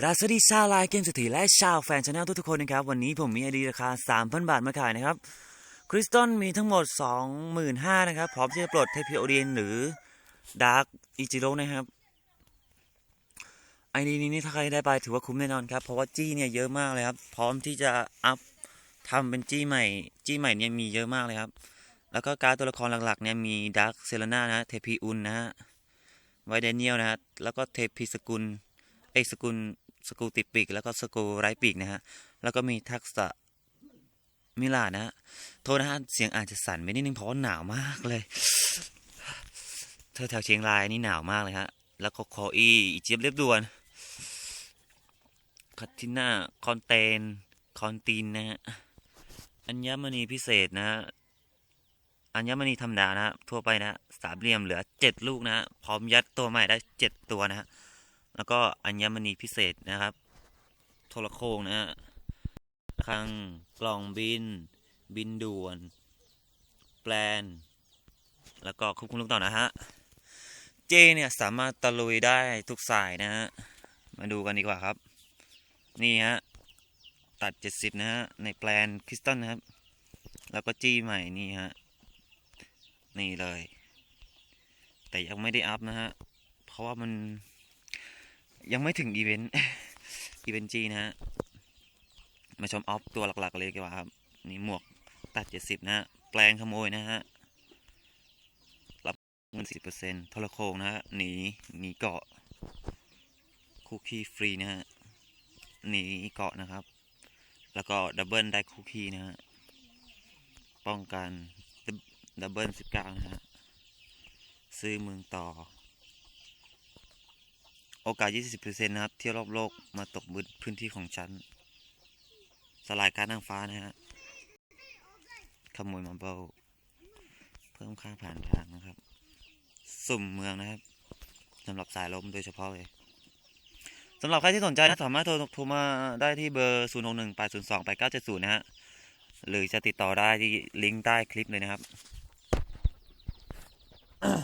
กราสวัสดีชาวไลน์เกมสถิและชาวแฟนชาแนลทุกๆคนนะครับ วันนี้ผมมีไอดีราคา 3,000 บาทมาขายนะครับคริสตัลมีทั้งหมด 25,000นะครับ พร้อมที่จะปลดเทพิโอเดียนหรือดาร์กอิจิโร่นะครับไอดีนี้ถ้าใครได้ไปถือว่าคุ้มแน่นอนครับ เพราะว่าจี้เนี่ยเยอะมากเลยครับ พร้อมที่จะอัพทำเป็นจี้ใหม่จี้ใหม่เนี่ยมีเยอะมากเลยครับ แล้วก็การตัวละครหลักๆเนี่ยมีดาร์กเซเลน่านะเทพีอุนนะฮะไวเดเนียลนะฮะแล้วก็เทพีสกุล อกสกุลสกุลติดปีก แล้วก็สกุลไร้ปีกนะฮะ แล้วก็มีทักษะมิลานะฮะ โทษนะฮะ เสียงอาจจะสั่นไปนิดนึงเพราะว่าหนาวมากเลย เธอแถวเชียงรายนี่หนาวมากเลยฮะ แล้วก็คออีอีเจี๊ยบเรียบด่วนคัตติน่าคอนเตนคอนตีนนะฮะ อัญมณีพิเศษนะฮะอัญมณีธรรมดานะฮะทั่วไปนะ สามเหลี่ยมเหลือเจ็ดลูกนะ พร้อมยัดตัวใหม่ได้เจ็ดตัวนะฮะ แล้วก็อัญมณีพิเศษนะครับ โทรโคงนะฮะคลังกล่องบิน บินด่วน แปลน แล้วก็ควบคุมลูกต่อนะฮะ เจเนี่ยสามารถตะลุยได้ทุกสายนะฮะ มาดูกันดีกว่าครับ นี่ฮะ ตัด 70 นะฮะ ในแปลนคริสตัลนะครับ แล้วก็จี้ใหม่นี่ฮะ นี่เลย แต่ยังไม่ได้อัพนะฮะ เพราะว่ามัน ยังไม่ถึงอีเวนต์อีเวนต์จีนะฮะมาชมออฟตัวหลักๆเลยดีกว่าครับนี่หมวกตัดเจ็ดสิบนะฮะแปลงขโมยนะฮะรับเงินสิบเปอร์เซ็นต์ทรโคงนะฮะหนีหนีเกาะคุกกี้ฟรีนะฮะหนีเกาะนะครับ แล้วก็ดับเบิลได้คุกกี้นะฮะป้องกันดับเบิลสิบเก้านะฮะซื้อเมืองต่อ โอกาส 20%นะครับ เที่ยวรอบโลกมาตกบนพื้นที่ของฉัน สลายการนางฟ้านะฮะ ขโมยมาเบลเพิ่มค่าผ่านทางนะครับ สุ่มเมืองนะครับสำหรับสายลมโดยเฉพาะเลยสำหรับใครที่สนใจนะสามารถโทรโทรมาได้ที่เบอร์ 0 6 1 8 0 2 8 9 7 0 นะฮะ หรือจะติดต่อได้ที่ลิงก์ใต้คลิปเลยนะครับ เอ่อ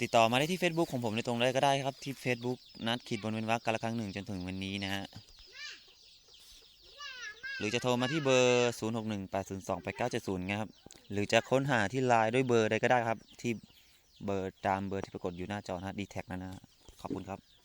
ติดต่อมาได้ที่ Facebook ของผมในตรงเลยก็ได้ครับ ที่ Facebook นัดขีดบนเว้นวรรคกันละครั้งหนึ่งจนถึงวันนี้นะฮะ หรือจะโทรมาที่เบอร์ 0 6 1 8 0 2 8 9 7 0นะครับ หรือจะค้นหาที่ไลน์ด้วยเบอร์ใดก็ได้ครับ ที่เบอร์ตามเบอร์ที่ปรากฏอยู่หน้าจอนะฮะดีแท็กนั่นนะขอบคุณครับ